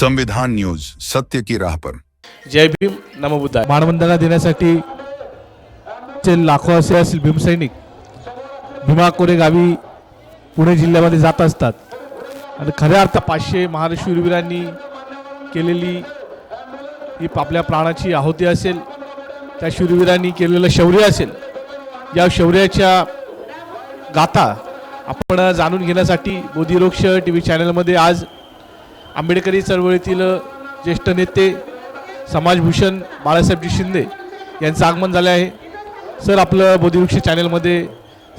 संविधान न्यूज सत्य की राह पर। जय भीम नमो बुद्धाय। मानवंदना देण्यासाठी चे लाखो असे असतील भीमसैनिक भीमा कोरे गावी पुणे जिल्ह्यामध्ये जात असतात. आणि खऱ्या अर्थ पाचशे महाराष्ट्र शूरवीरांनी केलेली ही आपल्या प्राणाची आहुती असेल त्या शूरवीरांनी केलेलं शौर्य असेल या शौर्याच्या गाथा आपण जाणून घेण्यासाठी बोधिरोक्ष टी व्ही चॅनलमध्ये आज आंबेडकरी चळवळीतील ज्येष्ठ नेते समाजभूषण बाळासाहेबजी शिंदे यांचं आगमन झालं आहे. सर आपलं बोधिवृक्ष चॅनलमध्ये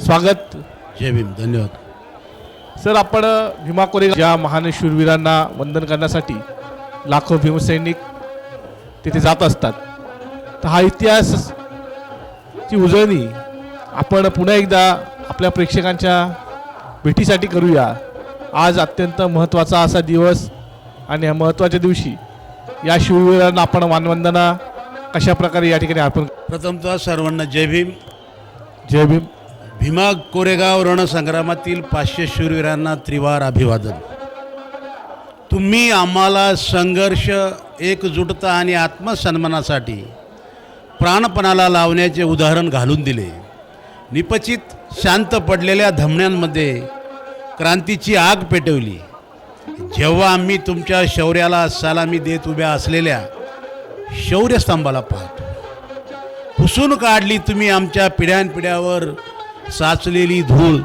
स्वागत. जय भीम धन्यवाद. सर आपण भीमा कोरेगाव ज्या महान शूरवीरांना वंदन करण्यासाठी लाखो भीमसैनिक तिथे जात असतात. तर हा इतिहास ची उजळणी आपण पुन्हा एकदा आपल्या प्रेक्षकांच्या भेटीसाठी करूया. आज अत्यंत महत्त्वाचा असा दिवस आणि या महत्त्वाच्या दिवशी या शूरवीरांना आपण मानवंदना कशा प्रकारे या ठिकाणी अर्पण प्रथमतः सर्वांना जय भीम. जय भीम. भीमा कोरेगाव रणसंग्रामातील पाचशे शूरवीरांना त्रिवार अभिवादन. तुम्ही आम्हाला संघर्ष एकजुटता आणि आत्मसन्मानासाठी प्राणपणाला लावण्याचे उदाहरण घालून दिले. निपचित शांत पडलेल्या धमण्यांमध्ये क्रांतीची आग पेटवली. जेव्हा आम्ही तुमच्या शौर्याला सलामी देत उभ्या असलेल्या शौर्यस्तंभाला पाहतो. पुसून काढली तुम्ही आमच्या पिढ्यानपिढ्यावर साचलेली धूळ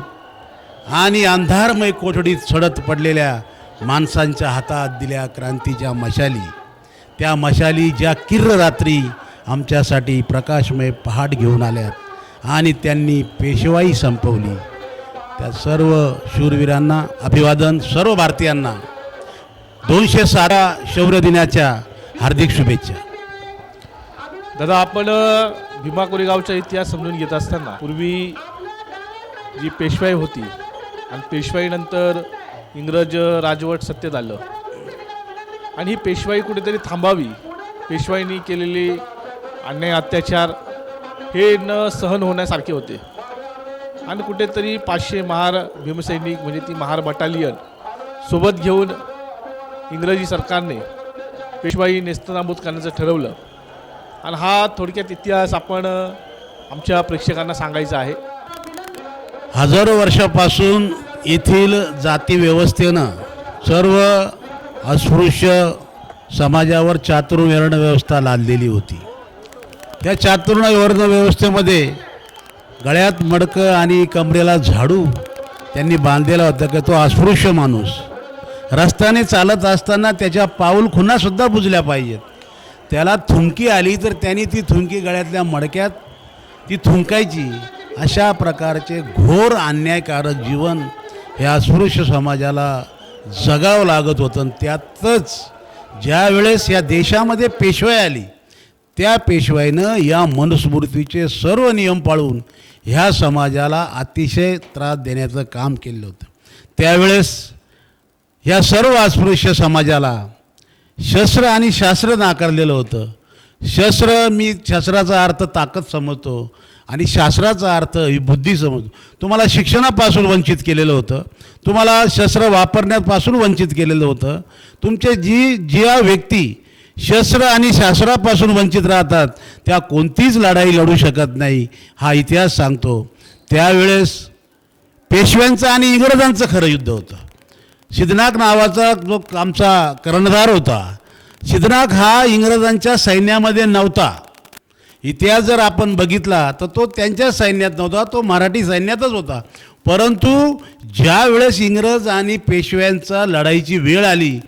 आणि अंधारमय कोठडीत सडत पडलेल्या माणसांच्या हातात दिल्या क्रांतीच्या मशाली. त्या मशाली ज्या किर्र रात्री आमच्यासाठी प्रकाशमय पहाट घेऊन आल्यात आणि त्यांनी पेशवाई संपवली. त्या सर्व शूरवीरांना अभिवादन सर्व भारतीयांना दोनशे सारा शौर्य दिनाच्या हार्दिक शुभेच्छा. दादा आपण भीमा कोरेगावचा इतिहास समजून घेत असताना पूर्वी जी पेशवाई होती आणि पेशवाईनंतर इंग्रज राजवट सत्य आलं. आणि ही पेशवाई कुठेतरी थांबावी पेशवाईनी केलेली अन्याय अत्याचार हे न सहन होण्यासारखे होते. आणि कुठेतरी पाचशे महार भीमसैनिक म्हणजे ती महार बटालियन सोबत घेऊन इंग्रजी सरकारने पेशवाई नेस्तनाबूत करण्याचं ठरवलं. आणि हा थोडक्यात इतिहास आपण आमच्या प्रेक्षकांना सांगायचा आहे. हजारो वर्षापासून येथील जातीव्यवस्थेनं सर्व अस्पृश्य समाजावर चातुर्वर्ण व्यवस्था लादलेली होती. त्या चातुर्वर्ण व्यवस्थेमध्ये गळ्यात मडकं आणि कमरेला झाडू त्यांनी बांधलेला होता की तो अस्पृश्य माणूस. रस्त्याने चालत असताना त्याच्या पाऊल खुणासुद्धा बुजल्या पाहिजेत. त्याला थुंकी आली तर त्यांनी ती थुंकी गळ्यातल्या मडक्यात ती थुंकायची. अशा प्रकारचे घोर अन्यायकारक जीवन हे अस्पृश्य समाजाला जगावं लागत होतं आणि त्यातच ज्यावेळेस या देशामध्ये पेशवाई आली त्या पेशवाईनं या मनुस्मृतीचे सर्व नियम पाळून ह्या समाजाला अतिशय त्रास देण्याचं काम केलं होतं. त्यावेळेस ह्या सर्व अस्पृश्य समाजाला शस्त्र आणि शास्त्र नाकारलेलं होतं. शस्त्र मी शस्त्राचा अर्थ ताकद समजतो आणि शास्त्राचा अर्थ ही बुद्धी समजतो. तुम्हाला शिक्षणापासून वंचित केलेलं होतं. तुम्हाला शस्त्र वापरण्यापासून वंचित केलेलं होतं. तुमचे जी ज्या व्यक्ती शस्त्र आणि शास्त्रापासून वंचित राहतात. त्या कोणतीच लढाई लढू शकत नाही हा इतिहास सांगतो. त्यावेळेस पेशव्यांचं आणि इंग्रजांचं खरं युद्ध होतं. सिद्धनाक नावाचा जो आमचा कर्णधार होता सिद्धनाथ हा इंग्रजांच्या सैन्यामध्ये नव्हता. इतिहास जर आपण बघितला तर तो त्यांच्या सैन्यात नव्हता तो मराठी सैन्यातच होता. परंतु ज्या वेळेस इंग्रज आणि पेशव्यांचा लढाईची वेळ आली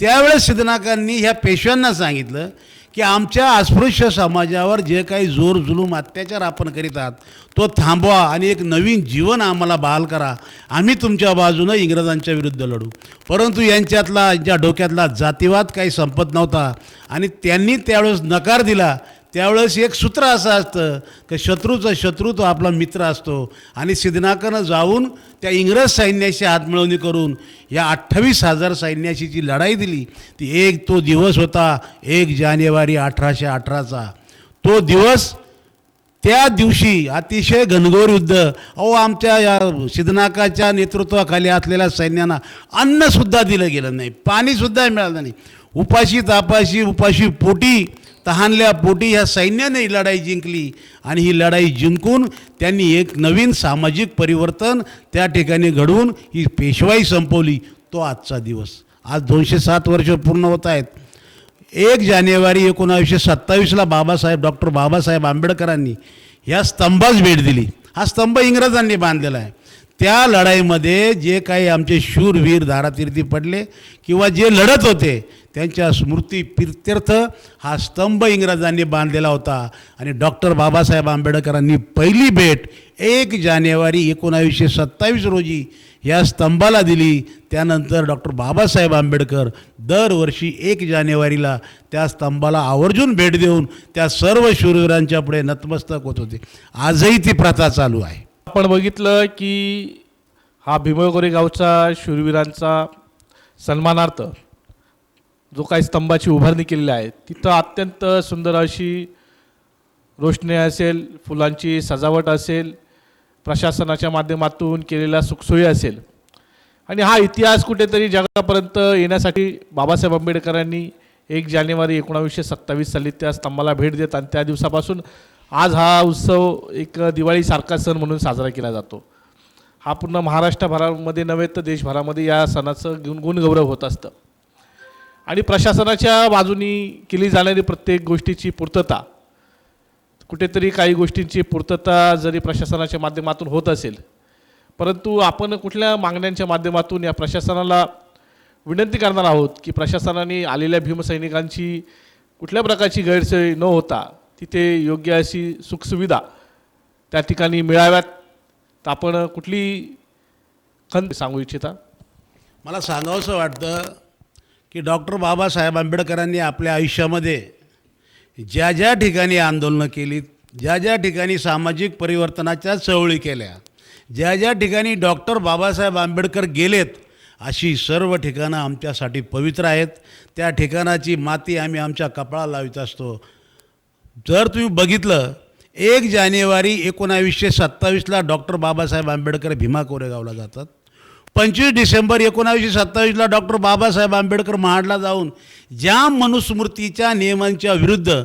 त्यावेळेस सिद्धनाकांनी ह्या पेशव्यांना सांगितलं की आमच्या अस्पृश्य समाजावर जे काही जोर जुलूम अत्याचार आपण करीत आहात तो थांबवा आणि एक नवीन जीवन आम्हाला बहाल करा. आम्ही तुमच्या बाजूनं इंग्रजांच्या विरुद्ध लढू. परंतु यांच्यातला यांच्या डोक्यातला जातीवाद काही संपत नव्हता आणि त्यांनी त्यावेळेस नकार दिला त्यावेळेस एक सूत्र असं असतं की शत्रूचा शत्रू तो आपला मित्र असतो. आणि सिद्धनाकानं जाऊन त्या इंग्रज सैन्याशी हातमिळवणी करून या अठ्ठावीस हजार सैन्याशी जी लढाई दिली ती एक तो दिवस होता एक जानेवारी अठराशे अठराचा. तो दिवस त्या दिवशी अतिशय घनघोर युद्ध. अहो आमच्या या सिद्धनाकाच्या नेतृत्वाखाली असलेल्या सैन्यांना अन्नसुद्धा दिलं गेलं नाही पाणीसुद्धा मिळालं नाही. उपाशी तापाशी उपाशी पोटी तहानल्या पोटी ह्या सैन्याने ही लढाई जिंकली. आणि ही लढाई जिंकून त्यांनी एक नवीन सामाजिक परिवर्तन त्या ठिकाणी घडवून ही पेशवाई संपवली. तो आजचा दिवस. आज दोनशे सात वर्ष पूर्ण होत आहेत. एक जानेवारी एकोणावीसशे सत्तावीसला बाबासाहेब डॉक्टर बाबासाहेब आंबेडकरांनी ह्या स्तंभास भेट दिली. हा स्तंभ इंग्रजांनी बांधलेला आहे. त्या लढाईमध्ये जे काही आमचे शूरवीर धारातीर्थी पडले किंवा जे लढत होते त्यांच्या स्मृती प्रित्यर्थ हा स्तंभ इंग्रजांनी बांधलेला होता. आणि डॉक्टर बाबासाहेब आंबेडकरांनी पहिली भेट एक जानेवारी एकोणावीसशे सत्तावीस रोजी या स्तंभाला दिली. त्यानंतर डॉक्टर बाबासाहेब आंबेडकर दरवर्षी एक जानेवारीला त्या स्तंभाला आवर्जून भेट देऊन त्या सर्व शूरवीरांच्या पुढे नतमस्तक होत होते. आजही ती प्रथा चालू आहे. आपण बघितलं की हा भीमगोरे गावचा शूरवीरांचा सन्मानार्थ जो काही स्तंभाची उभारणी केलेली आहे तिथं अत्यंत सुंदर अशी रोषणी असेल फुलांची सजावट असेल प्रशासनाच्या माध्यमातून केलेला सुखसोयी असेल. आणि हा इतिहास कुठेतरी जगापर्यंत येण्यासाठी बाबासाहेब आंबेडकरांनी एक जानेवारी एकोणावीसशे सत्तावीस साली त्या स्तंभाला भेट देत आणि त्या दिवसापासून आज हा उत्सव एक दिवाळीसारखा सण म्हणून साजरा केला जातो. हा पूर्ण महाराष्ट्रभरामध्ये नव्हे तर देशभरामध्ये या सणाचं गुण गुणगौरव होत असतं. आणि प्रशासनाच्या बाजूनी केली जाणारी प्रत्येक गोष्टीची पूर्तता कुठेतरी काही गोष्टींची पूर्तता जरी प्रशासनाच्या माध्यमातून होत असेल परंतु आपण कुठल्या मागण्यांच्या माध्यमातून या प्रशासनाला विनंती करणार आहोत की प्रशासनाने आलेल्या भीमसैनिकांची कुठल्या प्रकारची गैरसोय न होता तिथे योग्य अशी सुखसुविधा त्या ठिकाणी मिळाव्यात. तर आपण कुठली खंत सांगू इच्छिता? मला सांगावंसं वाटतं की डॉक्टर बाबासाहेब आंबेडकरांनी आपल्या आयुष्यामध्ये ज्या ज्या ठिकाणी आंदोलनं केली ज्या ज्या ठिकाणी सामाजिक परिवर्तनाच्या चळवळी केल्या ज्या ज्या ठिकाणी डॉक्टर बाबासाहेब आंबेडकर गेलेत अशी सर्व ठिकाणं आमच्यासाठी पवित्र आहेत. त्या ठिकाणाची माती आम्ही आमच्या कपाळाला लावित असतो. जर तुम्ही बघितलं एक जानेवारी एकोणावीसशे सत्तावीसला डॉक्टर बाबासाहेब आंबेडकर भीमा कोरेगावला जातात. पंचवीस डिसेंबर एकोणावीसशे सत्तावीसला डॉक्टर बाबासाहेब आंबेडकर महाडला जाऊन ज्या मनुस्मृतीच्या नियमांच्या विरुद्ध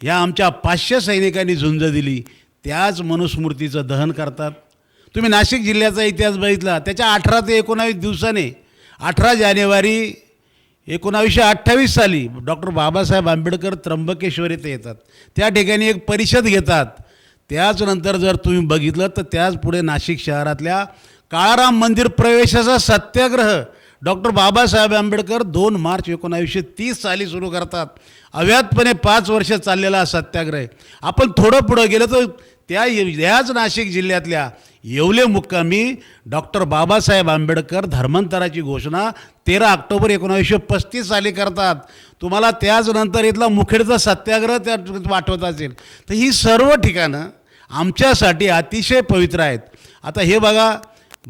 या आमच्या पाचशे सैनिकांनी झुंज दिली त्याच मनुस्मृतीचं दहन करतात. तुम्ही नाशिक जिल्ह्याचा इतिहास बघितला त्याच्या अठरा ते एकोणावीस दिवसाने अठरा जानेवारी एकोणावीसशे अठ्ठावीस साली डॉक्टर बाबासाहेब आंबेडकर त्र्यंबकेश्वर येथे येतात. त्या ठिकाणी एक परिषद घेतात. त्याचनंतर जर तुम्ही बघितलं तर त्याच पुढे नाशिक शहरातल्या काळाराम मंदिर प्रवेशाचा सत्याग्रह डॉक्टर बाबासाहेब आंबेडकर दोन मार्च एकोणावीसशे तीस साली सुरू करतात. अव्यातपणे पाच वर्ष चाललेला सत्याग्रह. आपण थोडं पुढं गेलं तर त्या याच नाशिक जिल्ह्यातल्या येवले मुक्कामी डॉक्टर बाबासाहेब आंबेडकर धर्मांतराची घोषणा तेरा ऑक्टोबर एकोणावीसशे पस्तीस साली करतात. तुम्हाला त्याचनंतर इथला मुखेडचा सत्याग्रह त्या वाटवत असेल. तर ही सर्व ठिकाणं आमच्यासाठी अतिशय पवित्र आहेत. आता हे बघा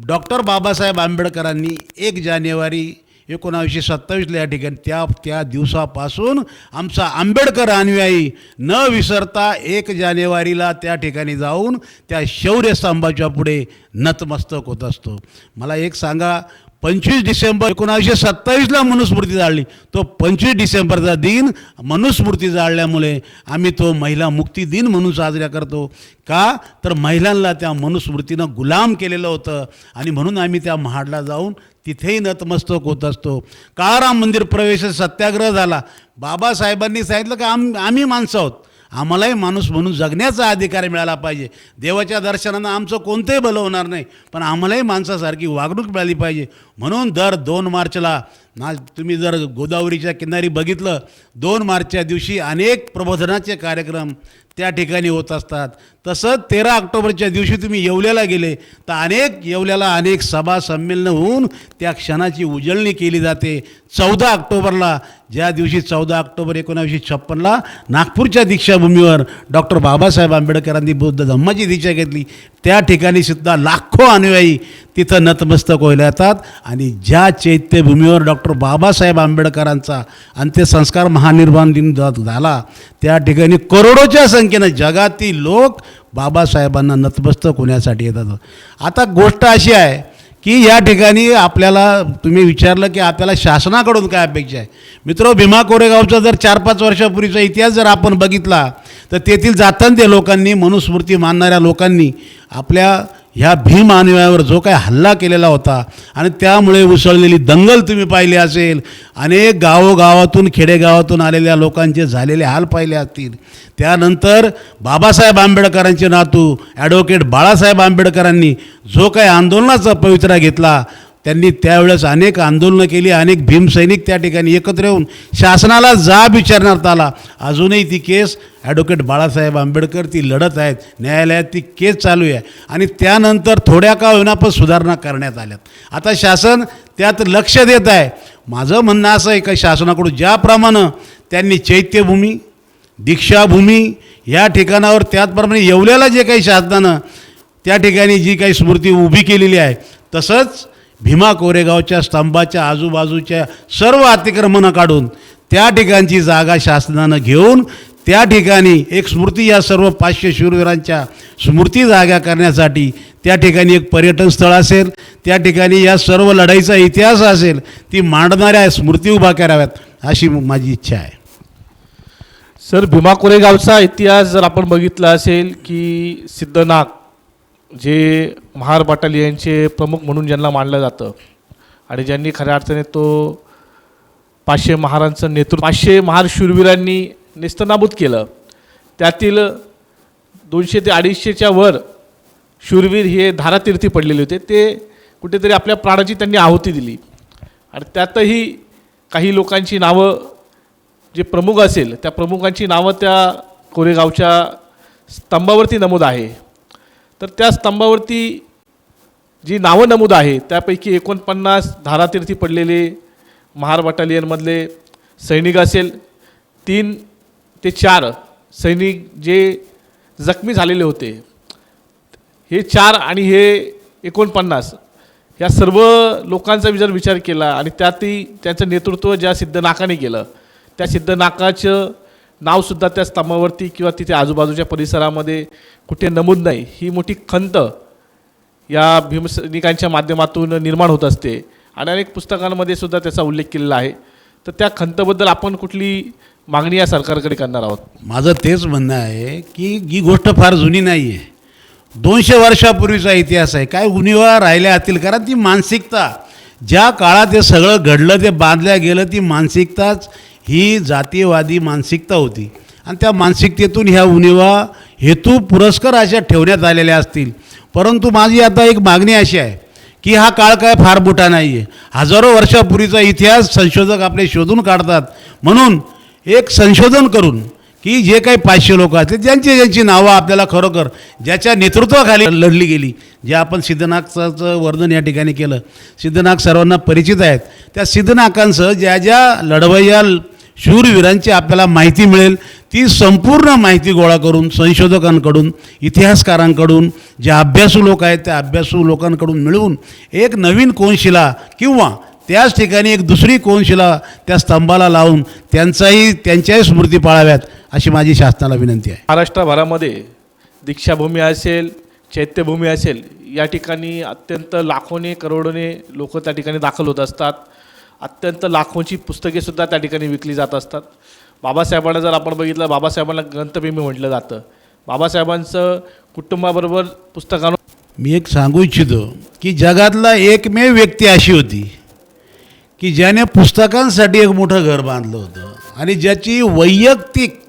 डॉक्टर बाबासाहेब आंबेडकरांनी एक जानेवारी एकोणावीसशे सत्तावीसला या ठिकाणी त्या त्या दिवसापासून आमचा आंबेडकर अनुयायी न विसरता एक जानेवारीला त्या ठिकाणी जाऊन त्या शौर्यस्तंभाच्या पुढे नतमस्तक होत असतो. मला एक सांगा पंचवीस डिसेंबर एकोणावीसशे सत्तावीसला मनुस्मृती जाळली तो पंचवीस डिसेंबरचा दिन मनुस्मृती जाळल्यामुळे आम्ही तो महिला मुक्ती दिन म्हणून साजरा करतो. का? तर महिलांना त्या मनुस्मृतीनं गुलाम केलेलं होतं आणि म्हणून आम्ही त्या महाडला जाऊन तिथेही नतमस्तक होत असतो. काळाराम मंदिर प्रवेश सत्याग्रह झाला. बाबासाहेबांनी सांगितलं का आम आम्ही माणसं आहोत. आम्हालाही माणूस म्हणून जगण्याचा अधिकार मिळाला पाहिजे. देवाच्या दर्शनानं आमचं कोणतंही भलं होणार नाही पण आम्हालाही माणसासारखी वागणूक मिळाली पाहिजे. म्हणून दर दोन मार्चला ना तुम्ही जर गोदावरीच्या किनारी बघितलं दोन मार्चच्या दिवशी अनेक प्रबोधनाचे कार्यक्रम त्या ठिकाणी होत असतात. तसंच तेरा ऑक्टोबरच्या दिवशी तुम्ही येवल्याला गेले तर अनेक येवल्याला अनेक सभा संमेलनं होऊन त्या क्षणाची उजळणी केली जाते. चौदा ऑक्टोबरला ज्या दिवशी चौदा ऑक्टोबर एकोणावीसशे छप्पनला नागपूरच्या दीक्षाभूमीवर डॉक्टर बाबासाहेब आंबेडकरांनी बौद्ध धम्माची दीक्षा घेतली त्या ठिकाणी सुद्धा लाखो अनुयायी तिथं नतमस्तक व्हायला येतात. आणि ज्या चैत्यभूमीवर डॉक्टर बाबासाहेब आंबेडकरांचा अंत्यसंस्कार महानिर्माण दिन झाला त्या ठिकाणी करोडोच्या संख्येनं जगातील लोक बाबासाहेबांना नतमस्तक होण्यासाठी येतात. आता गोष्ट अशी आहे की या ठिकाणी आपल्याला तुम्ही विचारलं की आपल्याला शासनाकडून काय अपेक्षा आहे? मित्र भीमा कोरेगावचा जर चार पाच वर्षापूर्वीचा इतिहास जर आपण बघितला तर तेथील जातंत्य लोकांनी मनुस्मृती मानणाऱ्या लोकांनी आपल्या ह्या भीम अनुयायावर जो काही हल्ला केलेला होता आणि त्यामुळे उसळलेली दंगल तुम्ही पाहिली असेल अनेक गावोगावातून खेडेगावातून आलेल्या लोकांचे झालेले हाल पाहिले असतील. त्यानंतर बाबासाहेब आंबेडकरांचे नातू ॲडव्होकेट बाळासाहेब आंबेडकरांनी जो काही आंदोलनाचा पवित्रा घेतला त्यांनी त्यावेळेस अनेक आंदोलनं केली अनेक भीमसैनिक त्या ठिकाणी एकत्र येऊन शासनाला जाब विचारण्यात आला. अजूनही ती केस ॲडव्होकेट बाळासाहेब आंबेडकर ती लढत आहेत. न्यायालयात ती केस चालू आहे. आणि त्यानंतर थोड्या का होईना पण सुधारणा करण्यात आल्यात. आता शासन त्यात लक्ष देत आहे. माझं म्हणणं असं आहे का शासनाकडून ज्याप्रमाणे त्यांनी चैत्यभूमी दीक्षाभूमी या ठिकाणावर त्याचप्रमाणे येवल्याला जे काही शासनानं त्या ठिकाणी जी काही स्मृती उभी केलेली आहे तसंच भीमा कोरेगावच्या स्तंभाच्या आजूबाजूच्या सर्व अतिक्रमणं काढून त्या ठिकाणची जागा शासनानं घेऊन त्या ठिकाणी एक स्मृती या सर्व पाचशे शूरवीरांच्या स्मृती जागा करण्यासाठी त्या ठिकाणी एक पर्यटन स्थळ असेल त्या ठिकाणी या सर्व लढाईचा इतिहास असेल ती मांडणाऱ्या स्मृती उभा कराव्यात अशी माझी इच्छा आहे. सर भीमा कोरेगावचा इतिहास जर आपण बघितला असेल की सिद्धनाग जे महार बटालियनचे प्रमुख म्हणून ज्यांना मानलं जातं आणि ज्यांनी खऱ्या अर्थाने तो पाचशे महारांचं नेतृत्व पाचशे महार शूरवीरांनी नेस्तनाबूत केलं. त्यातील दोनशे ते अडीचशेच्या वर शूरवीर हे धारातीर्थी पडलेले होते. ते कुठेतरी आपल्या प्राणाची त्यांनी आहुती दिली. आणि त्यातही काही लोकांची नावं जे प्रमुख असेल त्या प्रमुखांची नावं त्या कोरेगावच्या स्तंभावरती नमूद आहे. तर त्या स्तंभावरती जी नावं नमूद आहे त्यापैकी एकोणपन्नास धारातीर्थी पडलेले महार बटालियनमधले सैनिक असेल तीन ते चार सैनिक जे जखमी झालेले होते हे चार आणि हे एकोणपन्नास या सर्व लोकांचा जर विचार केला आणि त्यातही त्यांचं नेतृत्व ज्या सिद्धनाकाने केलं त्या सिद्धनाकाचं नावसुद्धा त्या स्तंभावरती किंवा तिथे आजूबाजूच्या परिसरामध्ये कुठे नमूद नाही. ही मोठी खंत या भीमसैनिकांच्या माध्यमातून निर्माण होत असते. आणि अनेक पुस्तकांमध्ये सुद्धा त्याचा उल्लेख केलेला आहे. तर त्या खंतबद्दल आपण कुठली मागणी या सरकारकडे करणार आहोत? माझं तेच म्हणणं आहे की ही गोष्ट फार जुनी नाही आहे. दोनशे वर्षापूर्वीचा इतिहास आहे. काय उणिवा राहिल्या असतील? कारण ती मानसिकता ज्या काळात हे सगळं घडलं ते बांधल्या गेलं ती मानसिकताच ही जातीयवादी मानसिकता होती. आणि त्या मानसिकतेतून ह्या उणिवा हेतू पुरस्कार अशा ठेवण्यात आलेल्या असतील. परंतु माझी आता एक मागणी अशी आहे की हा काळ काय फार मोठा नाही आहे हजारो वर्षापूर्वीचा इतिहास संशोधक आपले शोधून काढतात. म्हणून एक संशोधन करून की जे काही पाचशे लोक असतील ज्यांची ज्यांची नावं आपल्याला खरोखर ज्याच्या नेतृत्वाखाली लढली गेली जे आपण सिद्धनाथचं वर्णन या ठिकाणी केलं. सिद्धनाथ सर्वांना परिचित आहेत. त्या सिद्धनाकांचं ज्या ज्या लढवय्या शूरवीरांची आपल्याला माहिती मिळेल. ती संपूर्ण माहिती गोळा करून संशोधकांकडून इतिहासकारांकडून जे अभ्यासू लोक आहेत त्या अभ्यासू लोकांकडून मिळवून एक नवीन कोनशिला किंवा त्याच ठिकाणी एक दुसरी कोनशिला त्या स्तंभाला लावून त्यांचाही त्यांच्याही स्मृती पाळाव्यात अशी माझी शासनाला विनंती आहे. महाराष्ट्रभरामध्ये दीक्षाभूमी असेल चैत्यभूमी असेल या ठिकाणी अत्यंत लाखोने करोडोने लोक त्या ठिकाणी दाखल होत असतात. अत्यंत लाखोंची पुस्तकेसुद्धा त्या ठिकाणी विकली जात असतात. बाबासाहेबांना जर आपण बघितलं बाबासाहेबांना ग्रंथप्रेमी म्हटलं जातं. बाबासाहेबांचं कुटुंबाबरोबर पुस्तकांवर मी एक सांगू इच्छितो की जगातला एकमेव व्यक्ती अशी होती की ज्याने पुस्तकांसाठी एक मोठं घर बांधलं होतं आणि ज्याची वैयक्तिक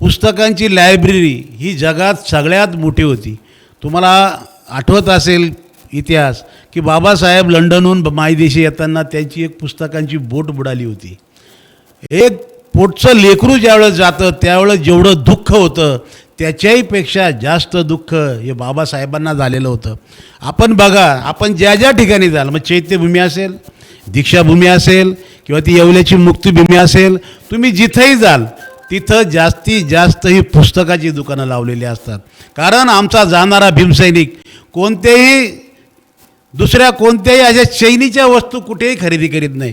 पुस्तकांची लायब्ररी ही जगात सगळ्यात मोठी होती. तुम्हाला आठवत असेल इतिहास की बाबासाहेब लंडनहून मायदेशी येताना त्यांची एक पुस्तकांची बोट बुडाली होती. एक पोटचं लेकरू ज्यावेळेस जातं त्यावेळेस जेवढं दुःख होतं त्याच्याहीपेक्षा जास्त दुःख हे बाबासाहेबांना झालेलं होतं. आपण बघा आपण ज्या ज्या ठिकाणी जाल मग चैत्यभूमी असेल दीक्षाभूमी असेल किंवा ती येवल्याची मुक्तिभूमी असेल तुम्ही जिथंही जाल तिथं जास्तीत जास्त ही पुस्तकाची दुकानं लावलेली असतात. कारण आमचा जाणारा भीमसैनिक कोणतेही दुसऱ्या कोणत्याही अशा शैलीच्या वस्तू कुठेही खरेदी करीत नाही.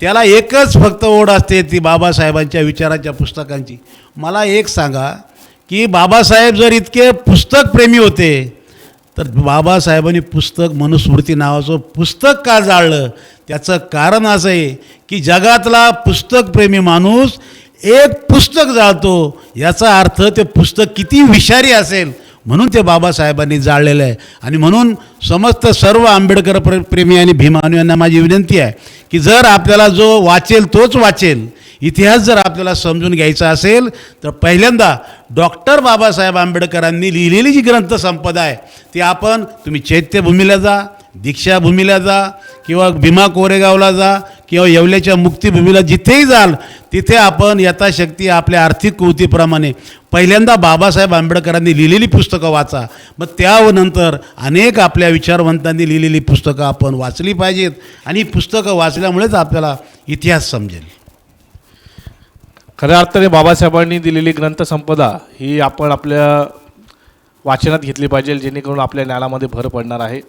त्याला एकच फक्त ओढ असते ती बाबासाहेबांच्या विचाराच्या पुस्तकांची. मला एक सांगा की बाबासाहेब जर इतके पुस्तकप्रेमी होते तर बाबासाहेबांनी पुस्तक मनुस्मृती नावाचं पुस्तक का जाळलं? त्याचं कारण असं आहे की जगातला पुस्तकप्रेमी माणूस एक पुस्तक जाळतो. याचा अर्थ ते पुस्तक किती विषारी असेल म्हणून ते बाबासाहेबांनी जाळलेलं आहे. आणि म्हणून समस्त सर्व आंबेडकर प्र प्रेमी आणि भीमानू यांना माझी विनंती आहे की जर आपल्याला जो वाचेल तोच वाचेल इतिहास जर आपल्याला समजून घ्यायचा असेल तर पहिल्यांदा डॉक्टर बाबासाहेब आंबेडकरांनी लिहिलेली जी ग्रंथसंपदा आहे ती आपण तुम्ही चैत्यभूमीला जा दीक्षाभूमीला जा किंवा भीमा कोरेगावला जा किंवा येवल्याच्या मुक्तीभूमीला जिथेही जाल तिथे आपण यथाशक्ती आपल्या आर्थिक कृतीप्रमाणे पहिल्यांदा बाबासाहेब आंबेडकरांनी लिहिलेली पुस्तकं वाचा. मग त्यानंतर अनेक आपल्या विचारवंतांनी लिहिलेली पुस्तकं आपण वाचली पाहिजेत. आणि पुस्तकं वाचल्यामुळेच आपल्याला इतिहास समजेल. खऱ्या अर्थाने बाबासाहेबांनी दिलेली ग्रंथसंपदा ही आपण आपल्या वाचनात घेतली पाहिजे जेणेकरून आपल्या ज्ञानामध्ये भर पडणार आहे.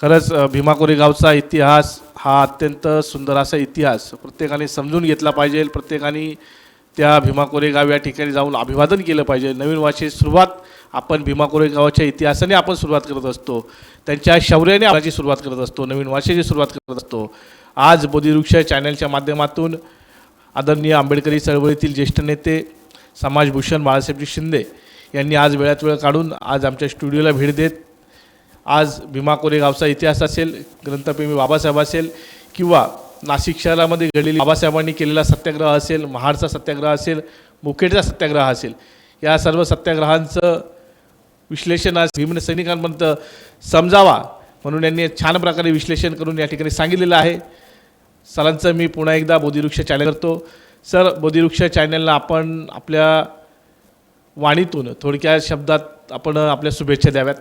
खरंच भीमा कोरेगावचा इतिहास हा अत्यंत सुंदर असा इतिहास प्रत्येकाने समजून घेतला पाहिजे प्रत्येकाने त्या भीमा कोरेगाव या ठिकाणी जाऊन अभिवादन केलं पाहिजे. नवीन वर्षाची सुरुवात आपण भीमा कोरेगावाच्या इतिहासाने आपण सुरुवात करत असतो. त्यांच्या शौर्याने आपल्याची सुरुवात करत असतो. नवीन वर्षाची सुरुवात करत असतो. आज बोधिवृक्ष चॅनलच्या माध्यमातून आदरणीय आंबेडकरी चळवळीतील ज्येष्ठ नेते समाजभूषण बाळासाहेबजी शिंदे यांनी आज वेळात वेळ काढून आज आमच्या स्टुडिओला भेट देत आज भीमा कोरेगावचा इतिहास असेल ग्रंथप्रेमी बाबासाहेब असेल किंवा नाशिक शहरामध्ये घडलेली बाबासाहेबांनी केलेला सत्याग्रह असेल महाडचा सत्याग्रह असेल मुखेडचा सत्याग्रह असेल या सर्व सत्याग्रहांचं विश्लेषण आज भीम सैनिकांपर्यंत समजावा म्हणून यांनी छान प्रकारे विश्लेषण करून या ठिकाणी सांगितलेलं आहे. सरांचं मी पुन्हा एकदा बोधिवृक्ष चॅनल करतो. सर बोधिवृक्ष चॅनलला आपण आपल्या वाणीतून थोडक्या शब्दात आपण आपल्या शुभेच्छा द्याव्यात.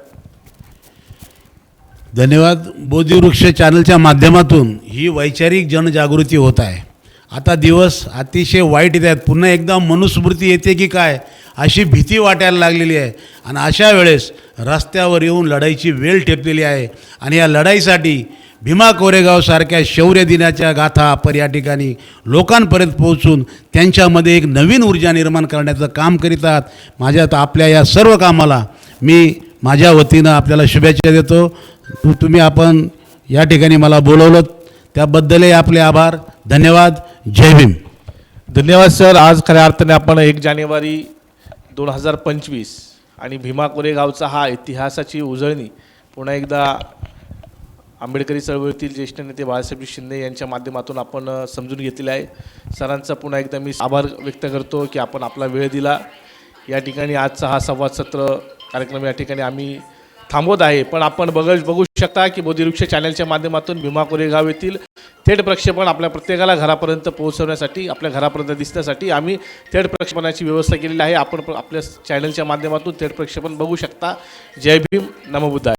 धन्यवाद. बोधिवृक्ष चॅनलच्या माध्यमातून ही वैचारिक जनजागृती होत आहे. आता दिवस अतिशय वाईट येत आहेत. पुन्हा एकदा मनुस्मृती येते की काय? अशी भीती वाटायला लागलेली आहे. आणि अशा वेळेस रस्त्यावर येऊन लढाईची वेळ ठेपलेली आहे. आणि या लढाईसाठी भीमा कोरेगावसारख्या शौर्य दिनाच्या गाथा आपण या ठिकाणी लोकांपर्यंत पोहोचून त्यांच्यामध्ये एक नवीन ऊर्जा निर्माण करण्याचं काम करीत आहात. माझ्या आपल्या या सर्व कामाला मी माझ्या वतीनं आपल्याला शुभेच्छा देतो. तुम्ही आपण या ठिकाणी मला बोलवलं त्याबद्दलही आपले आभार. धन्यवाद. जय भीम. धन्यवाद सर. आज खऱ्या अर्थाने आपण एक जानेवारी दोन हजार पंचवीस आणि भीमा कोरेगावचा हा इतिहासाची उजळणी पुन्हा एकदा आंबेडकरी चळवळीतील ज्येष्ठ नेते बाळासाहेब शिंदे यांच्या माध्यमातून आपण समजून घेतलेलं आहे. सरांचा पुन्हा एकदा मी आभार व्यक्त करतो की आपण आपला वेळ दिला. या ठिकाणी आजचा हा संवाद सत्र कार्यक्रम या ठिकाणी आम्ही थांबवत आहे. पण आपण बघ बघू शकता की बोधिवृक्ष चॅनलच्या माध्यमातून भीमा कोरेगाव येथील थेट प्रक्षेपण आपल्या प्रत्येकाला घरापर्यंत पोहोचवण्यासाठी आपल्या घरापर्यंत दिसण्यासाठी आम्ही थेट प्रक्षेपणाची व्यवस्था केलेली आहे. आपण आपल्या चॅनलच्या माध्यमातून थेट प्रक्षेपण बघू शकता. जय भीम. नमबुद्धाय